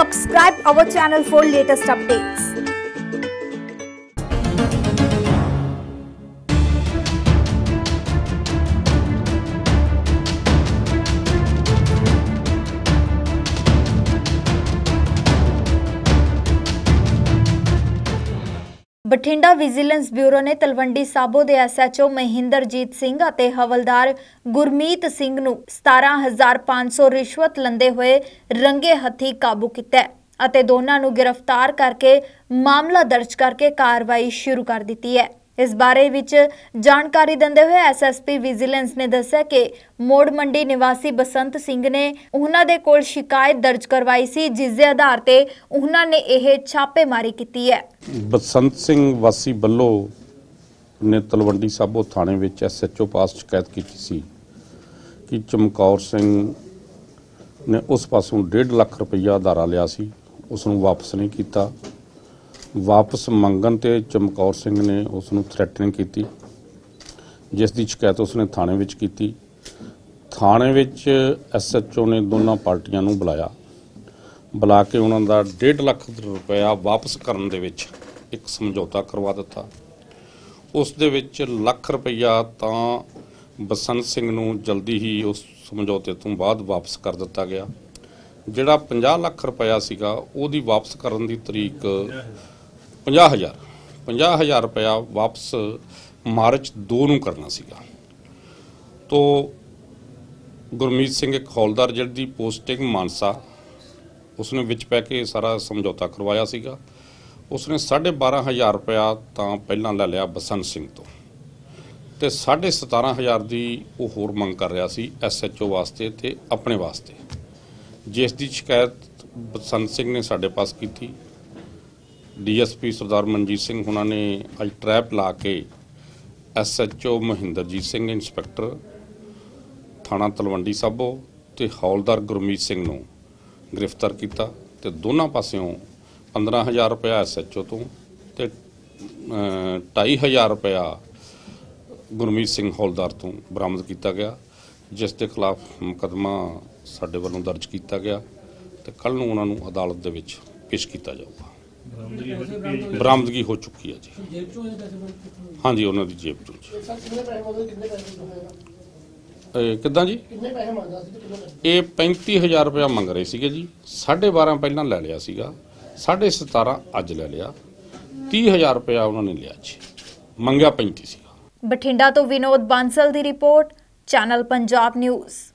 subscribe our channel for latest updates. Bathinda vigilance bureau ਨੇ ਤਲਵੰਡੀ ਸਾਬੋ ਦੇ SHO Mahinderjit Singh ਅਤੇ ਹਵਲਦਾਰ ਗੁਰਮੀਤ ਸਿੰਘ ਨੂੰ 17500 ਰਿਸ਼ਵਤ ਲੰਦੇ ਹੋਏ ਰੰਗੇ ਹੱਥੀ ਕਾਬੂ ਕੀਤਾ ਅਤੇ ਦੋਨਾਂ ਨੂੰ ਗ੍ਰਿਫਤਾਰ ਕਰਕੇ ਮਾਮਲਾ ਦਰਜ ਕਰਕੇ ਕਾਰਵਾਈ ਸ਼ੁਰੂ ਕਰ ਦਿੱਤੀ ਹੈ। ਇਸ ਬਾਰੇ ਵਿੱਚ ਜਾਣਕਾਰੀ ਦਿੰਦੇ ਹੋਏ ਐਸਐਸਪੀ ਵਿਜੀਲੈਂਸ ਨੇ ਦੱਸਿਆ ਕਿ ਮੋੜ ਮੰਡੀ ਨਿਵਾਸੀ ਬਸੰਤ ਸਿੰਘ ਨੇ ਉਹਨਾਂ ਦੇ ਕੋਲ ਸ਼ਿਕਾਇਤ ਦਰਜ ਕਰਵਾਈ ਸੀ, ਜਿਸ ਦੇ ਆਧਾਰ ਤੇ ਉਹਨਾਂ ਨੇ ਇਹ ਛਾਪੇਮਾਰੀ ਕੀਤੀ ਹੈ। ਬਸੰਤ ਸਿੰਘ ਵਾਸੀ ਬੱਲੋ ਨੇ ਤਲਵੰਡੀ ਸਾਬੋ ਥਾਣੇ ਵਿੱਚ ਐਸਐਚਓ ਪਾਸ ਸ਼ਿਕਾਇਤ ਕੀਤੀ ਸੀ ਕਿ ਚਮਕੌਰ ਸਿੰਘ ਨੇ ਉਸ ਪਾਸੋਂ 1.5 ਲੱਖ ਰੁਪਈਆ ਧਾਰਾ ਲਿਆ ਸੀ, ਉਸ ਨੂੰ ਵਾਪਸ ਨਹੀਂ ਕੀਤਾ। ਵਾਪਸ ਮੰਗਣ ਤੇ ਚਮਕੌਰ ਸਿੰਘ ਨੇ ਉਸ ਨੂੰ ਥ੍ਰੈਟਨਿੰਗ ਕੀਤੀ ਜਿਸ ਦੀ ਸ਼ਿਕਾਇਤ ਉਸ ਨੇ ਥਾਣੇ ਵਿੱਚ ਕੀਤੀ। ਥਾਣੇ ਵਿੱਚ ਐਸਐਚਓ ਨੇ ਦੋਨਾਂ ਪਾਰਟੀਆਂ ਨੂੰ ਬੁਲਾਇਆ। ਬੁਲਾ ਕੇ ਉਹਨਾਂ ਦਾ 1.5 ਲੱਖ ਰੁਪਇਆ ਵਾਪਸ ਕਰਨ ਦੇ ਵਿੱਚ ਇੱਕ ਸਮਝੌਤਾ ਕਰਵਾ ਦਿੱਤਾ। ਉਸ ਦੇ ਵਿੱਚ ਲੱਖ ਰੁਪਇਆ ਤਾਂ ਬਸੰਤ ਸਿੰਘ ਨੂੰ ਜਲਦੀ ਹੀ ਉਸ ਸਮਝੌਤੇ ਤੋਂ ਬਾਅਦ ਵਾਪਸ ਕਰ ਦਿੱਤਾ ਗਿਆ। ਜਿਹੜਾ 50 ਲੱਖ ਰੁਪਇਆ ਸੀਗਾ, ਉਹਦੀ ਵਾਪਸ ਕਰਨ ਦੀ ਤਰੀਕ 50000 50000 ਰੁਪਇਆ ਵਾਪਸ ਮਾਰਚ 2 ਨੂੰ ਕਰਨਾ ਸੀਗਾ। ਤੋਂ ਗੁਰਮੀਤ ਸਿੰਘ ਇੱਕ ਹੌਲਦਾਰ ਜਿਹਦੀ ਪੋਸਟਿੰਗ ਮਾਨਸਾ, ਉਸਨੇ ਵਿੱਚ ਪੈ ਕੇ ਸਾਰਾ ਸਮਝੌਤਾ ਕਰਵਾਇਆ ਸੀਗਾ। ਉਸਨੇ 12500 ਰੁਪਇਆ ਤਾਂ ਪਹਿਲਾਂ ਲੈ ਲਿਆ ਬਸੰਤ ਸਿੰਘ ਤੋਂ। ਤੇ 17500 ਦੀ ਉਹ ਹੋਰ ਮੰਗ ਕਰ ਰਿਹਾ ਸੀ ਐਸਐਚਓ ਵਾਸਤੇ ਤੇ ਆਪਣੇ ਵਾਸਤੇ। ਜਿਸ ਦੀ ਸ਼ਿਕਾਇਤ ਬਸੰਤ ਸਿੰਘ ਨੇ ਸਾਡੇ ਪਾਸ ਕੀਤੀ। ਡੀਐਸਪੀ ਸਰਦਾਰ ਮਨਜੀਤ ਸਿੰਘ ਉਹਨਾਂ ਨੇ ਅੱਜ ਟਰੈਪ ਲਾ ਕੇ ਐਸਐਚਓ ਮਹਿੰਦਰਜੀਤ ਸਿੰਘ ਇੰਸਪੈਕਟਰ ਥਾਣਾ ਤਲਵੰਡੀ ਸਾਬੋ ਤੇ ਹੌਲਦਾਰ ਗੁਰਮੀਤ ਸਿੰਘ ਨੂੰ ਗ੍ਰਿਫਤਾਰ ਕੀਤਾ ਤੇ ਦੋਨਾਂ ਪਾਸਿਓਂ 15000 ਰੁਪਇਆ ਐਸਐਚਓ ਤੋਂ ਤੇ ਅਹ, 2500 ਰੁਪਇਆ ਗੁਰਮੀਤ ਸਿੰਘ ਹੌਲਦਾਰ ਤੋਂ ਬਰਾਮਦ ਕੀਤਾ ਗਿਆ ਜਿਸ ਦੇ ਖਿਲਾਫ ਮੁਕੱਦਮਾ ਸਾਡੇ ਵੱਲੋਂ ਦਰਜ ਕੀਤਾ ਗਿਆ ਤੇ ਕੱਲ ਨੂੰ ਉਹਨਾਂ ਨੂੰ ਅਦਾਲਤ ਦੇ ਵਿੱਚ ਪੇਸ਼ ਕੀਤਾ ਜਾਊਗਾ। ਬਰਾਮਦਗੀ ਹੋ ਚੁੱਕੀ ਹੈ ਜੀ। ਜੇਬ ਚੋਂ ਇਹ ਪੈਸੇ ਬਣ ਕਿੱਥੋਂ ਹਾਂਜੀ ਉਹਨਾਂ ਦੀ ਜੇਬ ਚੋਂ ਜੀ। ਸਰ ਕਿੰਨੇ ਪੈਸੇ ਮੰਗਦੇ ਕਿੰਨੇ ਪੈਸੇ ਹੋਏਗਾ ਇਹ ਕਿੱਦਾਂ ਜੀ? ਕਿੰਨੇ ਪੈਸੇ ਮੰਗਦਾ ਸੀ ਤੇ ਕਿੰਨੇ ਪੈਸੇ? ਇਹ 35000 ਰੁਪਇਆ ਮੰਗ ਰਹੇ ਸੀਗੇ ਜੀ। 12.5 ਪਹਿਲਾਂ ਲੈ ਲਿਆ ਸੀਗਾ। 17.5 ਅੱਜ ਲੈ ਲਿਆ। 30000 ਰੁਪਇਆ ਉਹਨਾਂ ਨੇ ਲਿਆ ਜੀ। ਮੰਗਿਆ 35 ਸੀਗਾ। ਬਠਿੰਡਾ ਤੋਂ ਵਿਨੋਦ ਬਾਂਸਲ ਦੀ ਰਿਪੋਰਟ ਚੈਨਲ ਪੰਜਾਬ ਨਿਊਜ਼।